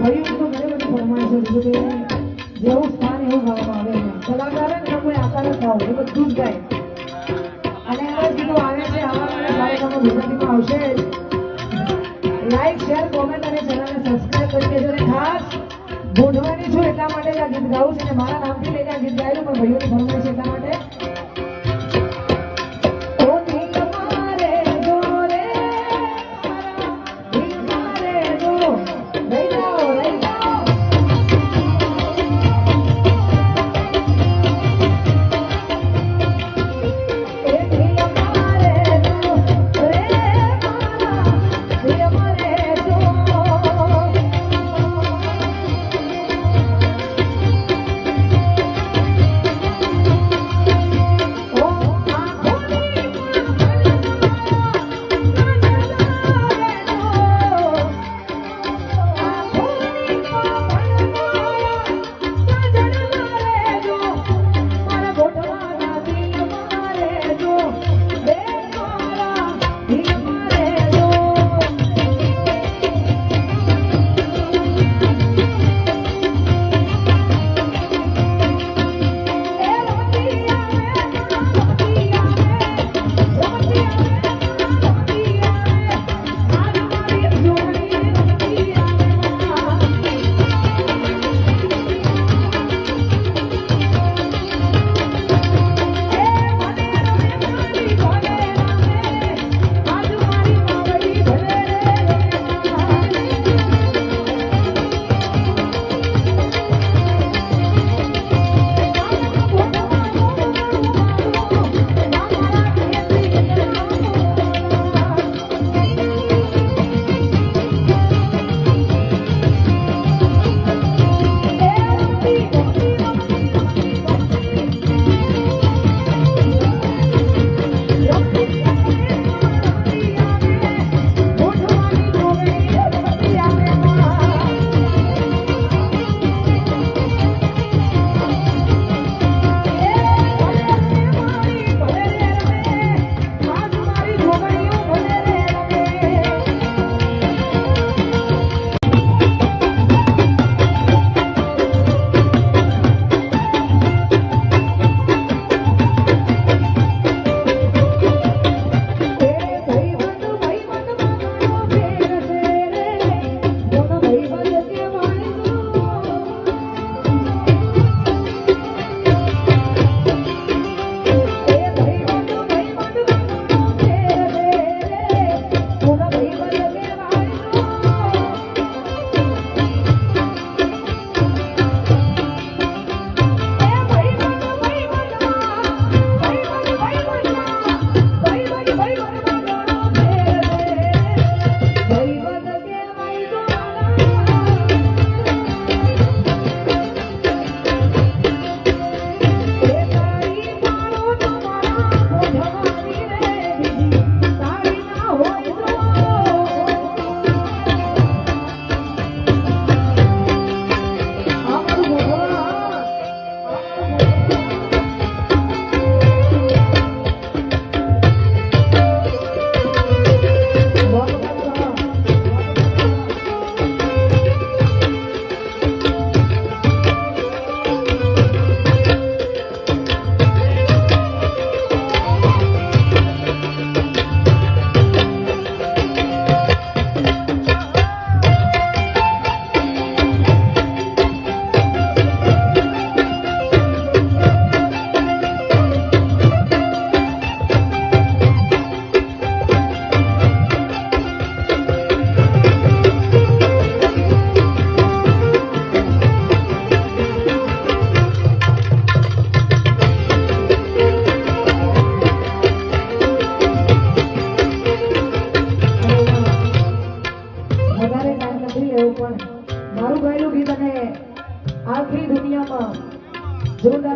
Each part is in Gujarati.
ભયું તો ઘણી બધી જેવું સ્થાન એવું ગાવામાં આવે છે કલાકાર ને કોઈ આકાર જ થાવ એ બધું જ અને એવા કીધું આવે છે, આવા કાર્યક્રમો ગુજરાતીમાં આવશે. લાઈક શેર કોમેન્ટ અને ચેનલને કરી દેજો. અને ખાસ ગોઠવાની છું એટલા માટે આ ગીત ગાવું છે. અને મારા નામથી લઈને આ ગીત ગાયેલું પણ ભાઈઓની છે એટલા માટે.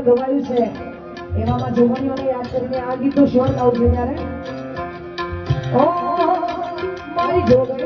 જોરદાર ગવાયું છે. એવામાં જોગણીઓને યાદ કરીને આ ગીતો શ્યોર ગાવું ત્યારે. ઓ મારી જોગણી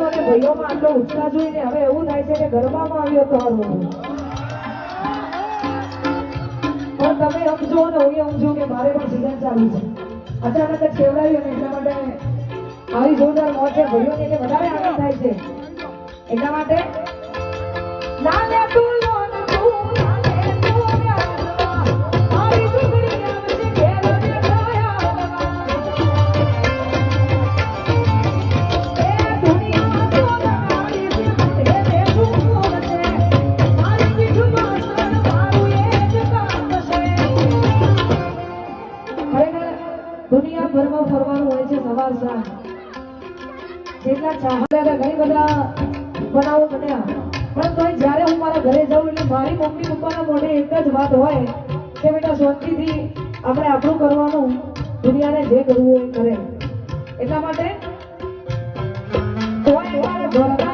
વડીલો અને ભાઈઓમાં આટલો ઉત્સાહ જોઈને હવે એવું થાય છે કે ગરબામાં આવ્યો તો હારું પણ તમે સમજો ને હું સમજો કે મારે પણ સિઝન ચાલુ છે. અચાનક જ કેવડાવ્યું અને એટલા માટે આવી જોરદાર મોજ છે. ભાઈઓને વધારે આનંદ થાય છે. એટલા માટે સવાર જેટલા ચાહતા ઘણી બધા બનાવો બન્યા. પણ તોય જ્યારે હું મારા ઘરે જાઉં એટલે મારી મમ્મી પપ્પાના મોઢે એક જ વાત હોય કે બેટા શાંતિથી આપણે આપણું કરવાનું, દુનિયાને જે કરવું એ કરે. એટલા માટે કોઈ ઘરના